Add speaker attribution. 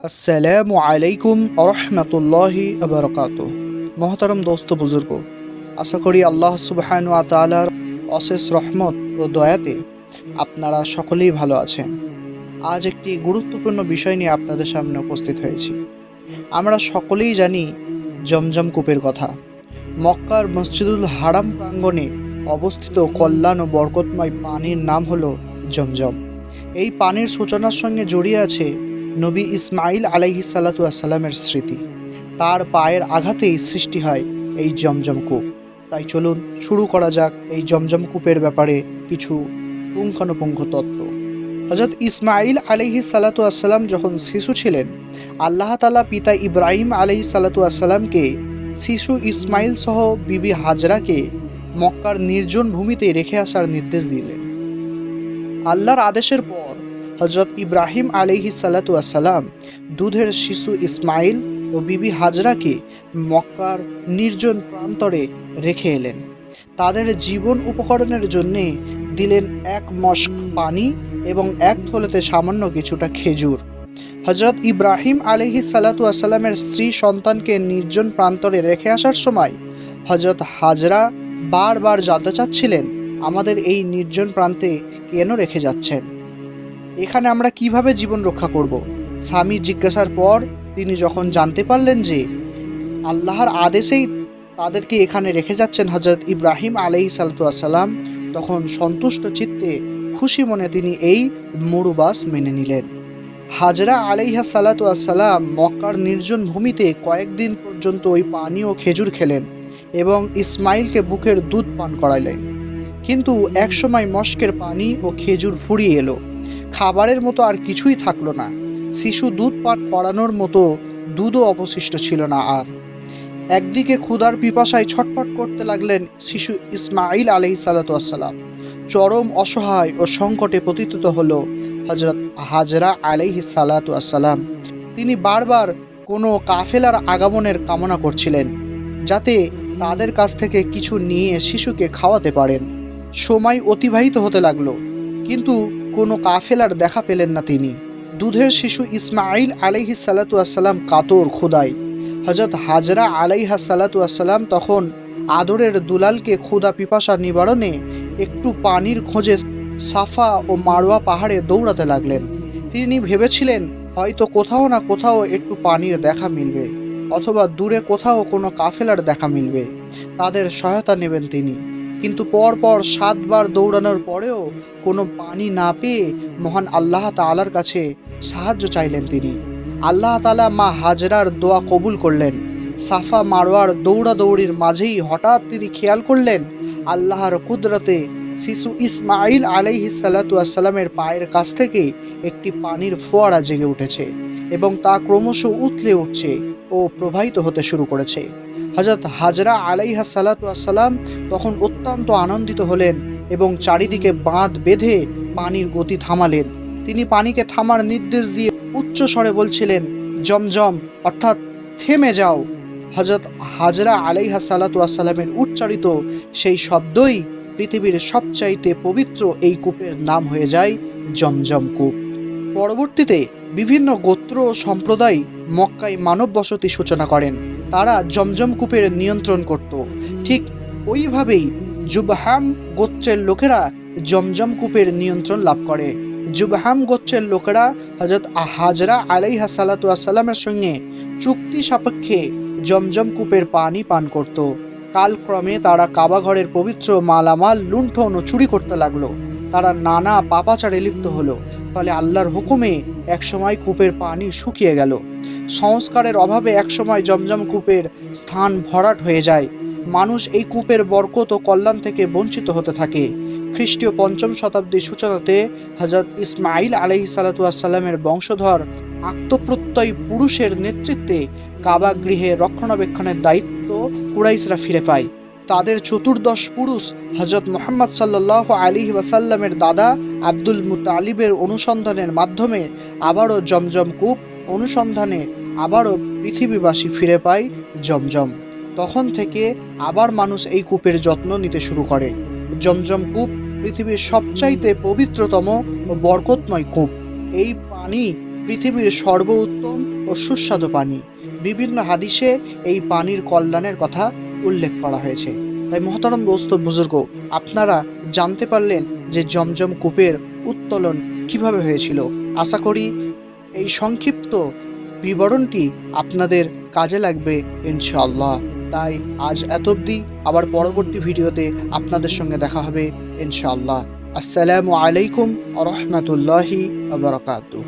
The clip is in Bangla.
Speaker 1: আসসালামু আলাইকুম আরহামতুল্লাহি আবরকাত। মহতারম দোস্ত বুজুর্গ, আশা করি আল্লাহ সুবহান তালার অশেষ রহমত ও দয়াতে আপনারা সকলেই ভালো আছেন। আজ একটি গুরুত্বপূর্ণ বিষয় নিয়ে আপনাদের সামনে উপস্থিত হয়েছি। আমরা সকলেই জানি জমজম কূপের কথা। মক্কার মসজিদুল হারাম প্রাঙ্গণে অবস্থিত কল্যাণ ও বরকতময় পানির নাম হলো জমজম। এই পানির সূচনার সঙ্গে জড়িয়ে আছে নবী ইসমাইল আলাইহি সাল্লাতু আসসালামের স্মৃতি। তার পায়ের আঘাতেই সৃষ্টি হয় এই জমজম কূপ। তাই চলুন শুরু করা যাক এই জমজম কূপের ব্যাপারে কিছু পুঙ্খানুপুঙ্খ তত্ত্ব। হজরত ইসমাইল আলাইহি সাল্লাতু আসসালাম যখন শিশু ছিলেন, আল্লাহ তালা পিতা ইব্রাহিম আলাইহি সাল্লাতু আসসালামকে শিশু ইসমাইল সহ বিবি হাজরাকে মক্কার নির্জন ভূমিতে রেখে আসার নির্দেশ দিলেন। আল্লাহর আদেশের পর হজরত ইব্রাহিম আলিহি সালাতু আসসালাম দুধের শিশু ইসমাইল ও বিবি হাজরাকে মক্কার নির্জন প্রান্তরে রেখে এলেন। তাদের জীবন উপকরণের জন্যে দিলেন এক মস্ক পানি এবং এক থলেতে সামান্য কিছুটা খেজুর। হজরত ইব্রাহিম আলিহি সালাতু স্ত্রী সন্তানকে নির্জন প্রান্তরে রেখে আসার সময় হজরত হাজরা বারবার জানতে চাচ্ছিলেন, আমাদের এই নির্জন প্রান্তে কেন রেখে যাচ্ছেন? এখানে আমরা কীভাবে জীবন রক্ষা করব? স্বামী জিজ্ঞাসার পর তিনি যখন জানতে পারলেন যে আল্লাহর আদেশেই তাদেরকে এখানে রেখে যাচ্ছেন হজরত ইব্রাহিম আলহি সালাতাম তখন সন্তুষ্ট চিত্তে খুশি মনে তিনি এই মরুবাস মেনে নিলেন। হাজরা আলাইহা সালাতু আসসালাম মক্কার নির্জন ভূমিতে কয়েকদিন পর্যন্ত ওই পানি ও খেজুর খেলেন এবং ইসমাইলকে বুকের দুধ পান করাইলেন কিন্তু একসময় মস্কের পানি ও খেজুর ফুরিয়ে এলো। খাবারের মতো আর কিছুই থাকল না। শিশু দুধ পান করানোর মতো দুধও অবশিষ্ট ছিল না আর। একদিকে ক্ষুধার পিপাসায় ছটফট করতে লাগলেন শিশু ইসমাইল আলহি সালাতাম চরম অসহায় ও সংকটে পতিত হল হজরত হাজরা আলাইহি সালাতাম তিনি বারবার কোনো কাফেলার আগমনের কামনা করছিলেন, যাতে তাদের কাছ থেকে কিছু নিয়ে শিশুকে খাওয়াতে পারেন। সময় অতিবাহিত হতে লাগল। কিন্তু কোনো কাফেলার দেখা পেলেন না তিনি। দুধের শিশু ইসমাইল আলাইহি সালাতু আসসালাম কাতর খোদাই হজরত হাজরা আলাইহা সালাতু আসসালাম তখন আদরের দুলালকে ক্ষুদা পিপাসা নিবারণে একটু পানির খোঁজে সাফা ও মারোয়া পাহাড়ে দৌড়াতে লাগলেন। তিনি ভেবেছিলেন, হয়তো কোথাও না কোথাও একটু পানির দেখা মিলবে, অথবা দূরে কোথাও কোনো কাফেলার দেখা মিলবে। তাদের সহায়তা নেবেন তিনি। কিন্তু পরপর সাতবার দৌড়ানোর পরেও কোনো পানি না পেয়ে মহান আল্লাহ তালার কাছে সাহায্য চাইলেন তিনি। আল্লাহ তালা মা হাজরার দোয়া কবুল করলেন। সাফা মারোয়ার দৌড়াদৌড়ির মাঝেই হঠাৎ তিনি খেয়াল করলেন, আল্লাহর কুদরতে শিশু ইসমাইল আলাইহি সাল্লাতু আসসালামের পায়ের কাছ থেকে একটি পানির ফোয়ারা জেগে উঠেছে এবং তা ক্রমশ উতলে উঠছে ও প্রবাহিত হতে শুরু করেছে। হজরত হাজরা আলাইহা সালাতু আসসালাম তখন অত্যন্ত আনন্দিত হলেন এবং চারিদিকে বাঁধ বেঁধে পানির গতি থামালেন। তিনি পানিকে থামার নির্দেশ দিয়ে উচ্চ স্বরে বলছিলেন, জমজম, অর্থাৎ থেমে যাও। হজরত হাজরা আলাইহা সালাতু আসসালামের উচ্চারিত সেই শব্দই পৃথিবীর সবচাইতে পবিত্র এই কূপের নাম হয়ে যায় জমজম কূপ। পরবর্তীতে বিভিন্ন গোত্র ও সম্প্রদায় মক্কায় মানব বসতি সূচনা করেন। তারা জমজম কূপের নিয়ন্ত্রণ করত। ঠিক ওইভাবেই জুবহাম গোত্রের লোকেরা জমজম কূপের নিয়ন্ত্রণ লাভ করে। জুবহাম গোত্রের লোকেরা হজরত হাজরা আলাইহা সালাতু আসসালামের সঙ্গে চুক্তি সাপেক্ষে জমজম কূপের পানি পান করত। কালক্রমে তারা কাবাঘরের পবিত্র মালামাল, লুণ্ঠন ও চুরি করতে লাগল। তারা নানা পাপাচারে লিপ্ত হলো। ফলে আল্লাহর হুকুমে একসময় কূপের পানি শুকিয়ে গেল। সংস্কারের অভাবে একসময় জমজম কূপের স্থান ভরাট হয়ে যায়। মানুষ এই কূপের বরকত ও কল্যাণ থেকে বঞ্চিত হতে থাকে। খ্রিস্টীয় পঞ্চম শতাব্দীর সূচনাতে হজরত ইসমাইল আলহি সালাতামের বংশধর আত্মপ্রত্যয়ী পুরুষের নেতৃত্বে কাবা গৃহে রক্ষণাবেক্ষণের দায়িত্ব কুরাইশরা ফিরে পায়। তাদের চতুর্দশ পুরুষ হজরত মোহাম্মদ সাল্লাহ আলী ওয়াসাল্লামের দাদা আব্দুল মুতালিবের অনুসন্ধানের মাধ্যমে আবারও জমজম কূপ অনুসন্ধানে আবারও পৃথিবীবাসী ফিরে পায় জমজম। তখন থেকে আবার মানুষ এই কূপের যত্ন নিতে শুরু করে। জমজম কূপ পৃথিবীর সবচাইতে পবিত্রতম ও বরকতময় কূপ। এই পানি পৃথিবীর সর্বোত্তম ও সুস্বাদু পানি। বিভিন্ন হাদিসে এই পানির কল্যাণের কথা উল্লেখ করা হয়েছে। তাই মহতারম দোস্ত বুজুর্গ, আপনারা জানতে পারলেন যে জমজম কূপের উত্তোলন কীভাবে হয়েছিল। আশা করি এই সংক্ষিপ্ত বিবরণটি আপনাদের কাজে লাগবে, ইনশাআল্লাহ। তাই আজ এত অবধি। আবার পরবর্তী ভিডিওতে আপনাদের সঙ্গে দেখা হবে, ইনশাআল্লাহ। আসসালামু আলাইকুম আ রহমতুল্লাহি আবরকাতুহ